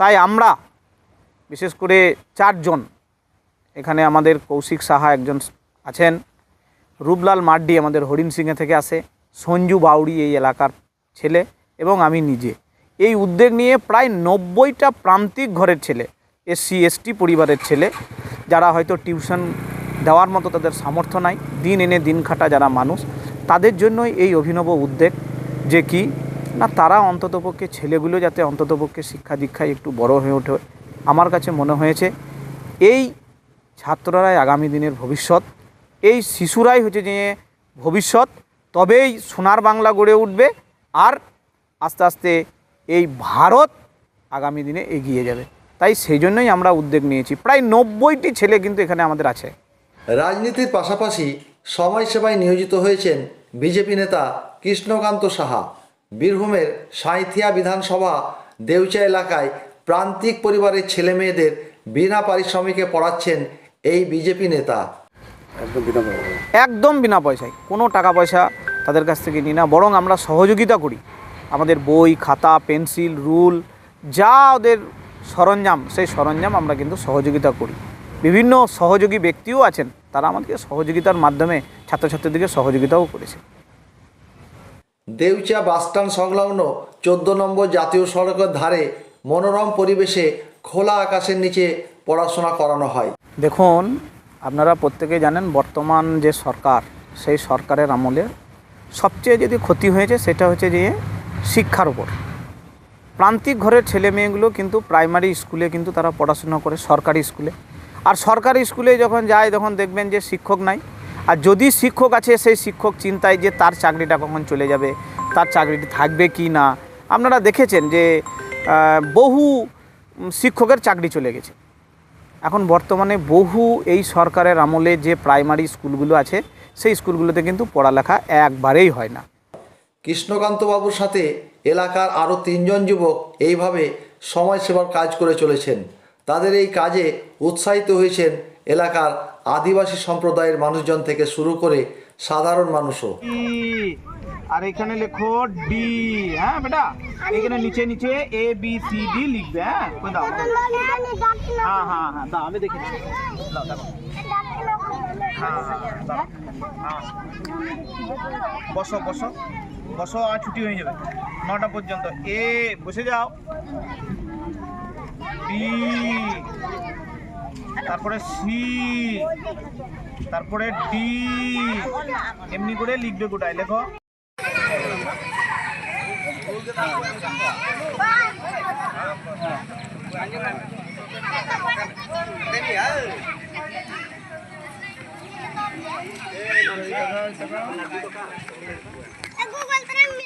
তাই আমরা, বিশেষ করে চারজন, এখানে আমাদের কৌশিক সাহা একজন আছেন, রূপলাল মার্ডি আমাদের হরিণ সিংহে থেকে আসে, সঞ্জু বাউরি এই এলাকার ছেলে এবং আমি নিজে। এই উদ্যোগ নিয়ে প্রায় নব্বইটা প্রান্তিক ঘরের ছেলে, এসসি, এসটি পরিবারের ছেলে, যারা হয়তো টিউশন দেওয়ার মতো তাদের সামর্থ্য নাই, দিন এনে দিন খাটা যারা মানুষ, তাদের জন্যই এই অভিনব উদ্যোগ যে কি না, তারা অন্ততপক্ষে ছেলেগুলো যাতে অন্ততপক্ষে শিক্ষা দীক্ষায় একটু বড় হয়ে ওঠে, আমার কাছে মনে হয়েছে, এই ছাত্ররাই আগামী দিনের ভবিষ্যৎ, এই শিশুরাই হচ্ছে যে ভবিষ্যৎ, তবেই সোনার বাংলা গড়ে উঠবে আর আস্তে আস্তে এই ভারত আগামী দিনে এগিয়ে যাবে। তাই সেই জন্যই আমরা উদ্যোগ নিয়েছি। প্রায় নব্বইটি ছেলে কিন্তু এখানে আমাদের আছে। রাজনীতির পাশাপাশি সমাজসেবায় নিয়োজিত হয়েছেন বিজেপি নেতা কৃষ্ণকান্ত সাহা। বীরভূমের সাঁইথিয়া বিধানসভা দেউচা এলাকায় প্রান্তিক পরিবারের ছেলে মেয়েদের বিনা পারিশ্রমিকে পড়াচ্ছেন এই বিজেপি নেতা। একদম বিনা পয়সায়। কোনো টাকা পয়সা তাদের কাছ থেকে নিই না বরং আমরা সহযোগিতা করি। আমাদের বই খাতা পেন্সিল রুল যা ওদের সরঞ্জাম সেই সরঞ্জাম আমরা কিন্তু সহযোগিতা করি। বিভিন্ন সহযোগী ব্যক্তিও আছেন তারা আমাদেরকে সহযোগিতার মাধ্যমে ছাত্রছাত্রীদেরকে সহযোগিতাও করেছে। দেউচা বাসস্ট্যান্ড সংলগ্ন চোদ্দ নম্বর জাতীয় সড়কের ধারে মনোরম পরিবেশে খোলা আকাশের নিচে পড়াশোনা করানো হয়। দেখুন, আপনারা প্রত্যেকে জানেন বর্তমান যে সরকার, সেই সরকারের আমলে সবচেয়ে যদি ক্ষতি হয়েছে সেটা হচ্ছে যে শিক্ষার উপর। প্রান্তিক ঘরের ছেলে মেয়েগুলো কিন্তু প্রাইমারি স্কুলে কিন্তু তারা পড়াশোনা করে সরকারি স্কুলে। আর সরকারি স্কুলে যখন যায় তখন দেখবেন যে শিক্ষক নাই। আর যদি শিক্ষক আছে, সেই শিক্ষক চিন্তায় যে তার চাকরিটা কখন চলে যাবে, তার চাকরিটি থাকবে কি না? আপনারা দেখেছেন যে বহু শিক্ষকের চাকরি চলে গেছে। এখন বর্তমানে বহু এই সরকারের আমলে যে প্রাইমারি স্কুলগুলো আছে, সেই স্কুলগুলোতে কিন্তু পড়ালেখা একবারেই হয় না। কৃষ্ণকান্তবাবুর সাথে এলাকার আরও তিনজন যুবক এইভাবে সমাজসেবার কাজ করে চলেছেন। তাদের এই কাজে উৎসাহিত হয়েছেন এলাকার আদিবাসী সম্প্রদায়ের মানুষজন থেকে শুরু করে সাধারণ মানুষও। আর এখানে লেখো ডি হ্যাঁ বেটা? এখানে নিচে নিচে এ বি সি ডি লিখবে হ্যাঁ? দাও হ্যাঁ হ্যাঁ হ্যাঁ দাও আমি দেখে। দাও, দাও। হ্যাঁ। বসো বসো। বসো আর ছুটি হয়ে যাবে। নটা পর্যন্ত। এ বসে যাও। বি তারপরে সি তারপরে ডি এমনি করে লিখবে গোটায় লেখো।